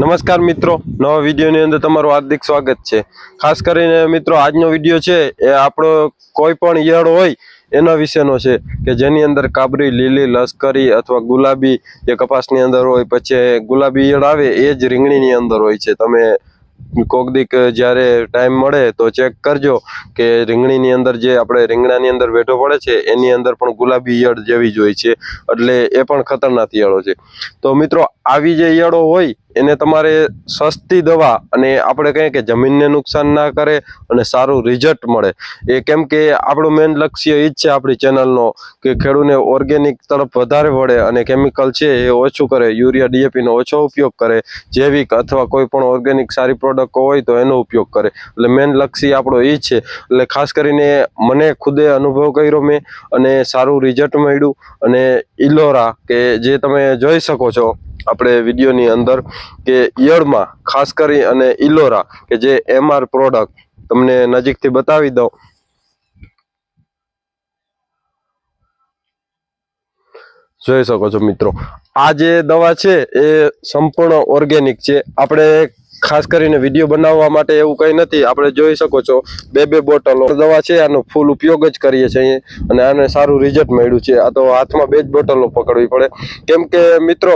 નમસ્કાર મિત્રો. નવા વિડીયોની અંદર તમારું હાર્દિક સ્વાગત છે. ખાસ કરીને મિત્રો, આજનો વીડિયો છે, એ આપણો કોઈ પણ ઈયળ હોય, એના વિશેનો છે કે જેની અંદર કાબરી, લીલી, લશ્કરી અથવા ગુલાબી જે કપાસની અંદર હોય, પછી ગુલાબી ઈયળ આવે, એ જ રીંગણીની અંદર હોય છે. તમે કોક દીક જ્યારે ટાઈમ મળે તો ચેક કરજો કે રીંગણીની અંદર જે આપણે રીંગણાની અંદર વેઠો પડે છે, એની અંદર પણ ગુલાબી ઈયળ જેવી જ હોય છે. એટલે એ પણ ખતરનાક ઈયળો છે. તો મિત્રો આવી જે ઈયળો હોય, એને તમારે સસ્તી દવા અને આપણે કહીએ કે જમીનને નુકસાન ના કરે અને સારું રિઝલ્ટ મળે. એ કેમ કે આપણું મેઇન લક્ષ્ય એ જ છે આપણી ચેનલનો કે ખેડૂને ઓર્ગેનિક તરફ વધારે વળે અને કેમિકલ છે એ ઓછું કરે, યુરિયા ડીએપીનો ઓછો ઉપયોગ કરે, જૈવિક અથવા કોઈ પણ ઓર્ગેનિક સારી પ્રોડક્ટ હોય તો એનો ઉપયોગ કરે. એટલે મેઇન લક્ષ્ય આપણો એ છે. એટલે ખાસ કરીને મને ખુદે અનુભવ કર્યો મેં અને સારું રિઝલ્ટ મળ્યું. અને ઇલોરા કે જે તમે જોઈ શકો છો આપણે વિડીયોની અંદર કે ઈયળમાં, ખાસ કરી અને ઇલોરા કે જે એમઆર પ્રોડક્ટ તમને નજીકથી બતાવી દઉં. જોઈ શકો છો મિત્રો, આ જે દવા છે એ સંપૂર્ણ ઓર્ગેનિક છે. આપણે ખાસ કરીને વીડિયો બનાવવા માટે એવું કંઈ નથી, આપણે જોઈ શકો છો બે બે બોટલો. દવા છે, આનો ફૂલ ઉપયોગ જ કરીએ છીએ અને આને સારું રિઝલ્ટ મળ્યું છે. આ તો હાથમાં બે જ બોટલો પકડવી પડે. કેમ કે મિત્રો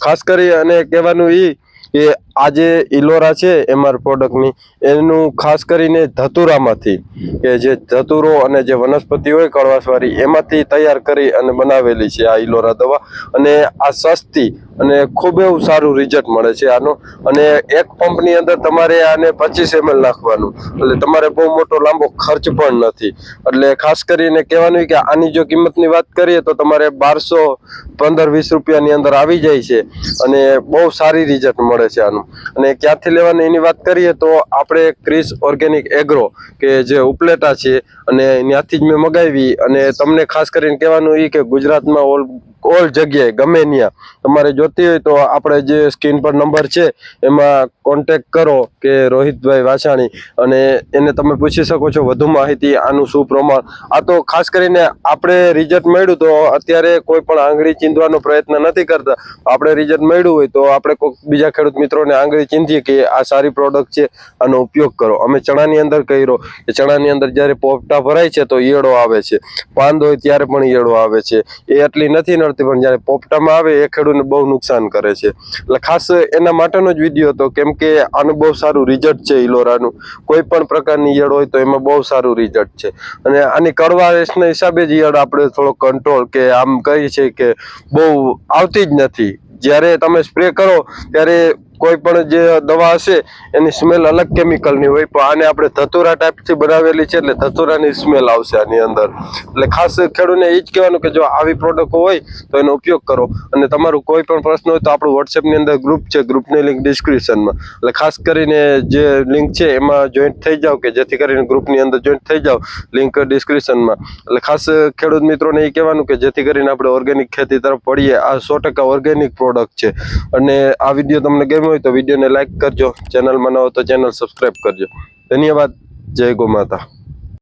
ખાસ કરી અને કહેવાનું એ કે આ જે ઇલોરા છે એમઆર પ્રોડક્ટની, એનું ખાસ કરીને ધતુરામાંથી, કે જે ધતુરો અને જે વનસ્પતિ હોય કડવાસવાળી એમાંથી તૈયાર કરી અને બનાવેલી છે આ ઇલોરા દવા. અને આ સસ્તી અને ખૂબ એવું સારું રિઝલ્ટ મળે છે આનું. અને એક પંપની અંદર તમારે આને પચીસ એમએલ નાખવાનું. એટલે તમારે બહુ મોટો લાંબો ખર્ચ પણ નથી. એટલે ખાસ કરીને કહેવાનું કે આની જો કિંમતની વાત કરીએ તો તમારે બારસો પંદર વીસ રૂપિયાની અંદર આવી જાય છે. અને બહુ સારી રિઝલ્ટ મળે છે આનું. અને ક્યાંથી લેવાની એની વાત કરીએ તો આપણે ક્રિસ ઓર્ગેનિક એગ્રો કે જે ઉપલેટા છે અને ત્યાંથી જ મેં મગાવી અને તમને ખાસ કરીને કહેવાનું એ કે ગુજરાતમાં ઓલ ઓલ જગ્યાએ ગમે ત્યાં તમારે જોતી હોય તો આપણે જે સ્ક્રીન પર નંબર છે એમાં કોન્ટેક કરો કે રોહિતભાઈ વાછાણી અને એને તમે પૂછી શકો છો વધુ માહિતી આનું શું પ્રમાણ. આ તો ખાસ કરીને આપણે રિઝલ્ટ મળ્યું તો અત્યારે કોઈ પણ આંગળી ચીંધવાનો પ્રયત્ન નથી કરતા. આપણે રિઝલ્ટ મળ્યું હોય તો આપણે કોઈક બીજા ખેડૂત મિત્રોને આંગળી ચીંધીએ કે આ સારી પ્રોડક્ટ છે, આનો ઉપયોગ કરો. અમે ચણાની અંદર કર્યો. કે ચણાની અંદર જ્યારે પોપટા ભરાય છે તો ઈયળો આવે છે. પાંદ હોય ત્યારે પણ ઈયળો આવે છે. એ એટલી નથી નડતી, પણ જ્યારે પોપટામાં આવે એ ખેડૂતને બહુ નુકસાન કરે છે. એટલે ખાસ એના માટેનો જ વીડિયો હતો, કેમ કે આનું બહુ સારું રિઝલ્ટ છે ઈલોરાનું. કોઈ પણ પ્રકારની ઈયળ હોય તો એમાં બહુ સારું રિઝલ્ટ છે. અને આની કડવાશના હિસાબે જ ઈયળ આપણે થોડો કંટ્રોલ કે આમ કહીએ છીએ કે બહુ આવતી જ નથી. જ્યારે તમે સ્પ્રે કરો, ત્યારે કોઈ પણ જે દવા હશે, એની સ્મેલ અલગ કેમિકલની હોય. પણ આને આપણે ધતુરા ટાઈપથી બનાવેલી છે, એટલે ધતુરાની સ્મેલ આવશે આની અંદર. એટલે ખાસ ખેડૂતને એ જ કહેવાનું કે જો આવી પ્રોડક્ટ હોય, તો એનો ઉપયોગ કરો. અને તમારું કોઈ પણ પ્રશ્ન હોય તો આપણું વોટ્સએપની અંદર ગ્રુપ છે ગ્રુપની લિંક ડિસ્ક્રિપ્શનમાં એટલે ખાસ કરીને જે લિંક છે, એમાં જોઈન્ટ થઈ જાઓ કે જેથી કરીને ગ્રુપની અંદર જોઈન્ટ થઈ જાઓ લિંક ડિસ્ક્રિપ્શનમાં એટલે ખાસ ખેડૂત મિત્રોને એ કહેવાનું કે જેથી કરીને આપણે ઓર્ગેનિક ખેતી તરફ પડીએ આ સો ઓર્ગેનિક પ્રોડક્ટ છે. અને આ વીડિયો તમને ગમ્યો હોય તો વિડીયોને લાઇક કરજો. ચેનલમાં ન હોય તો ચેનલ સબસ્ક્રાઈબ કરજો. ધન્યવાદ. જય ગો માતા.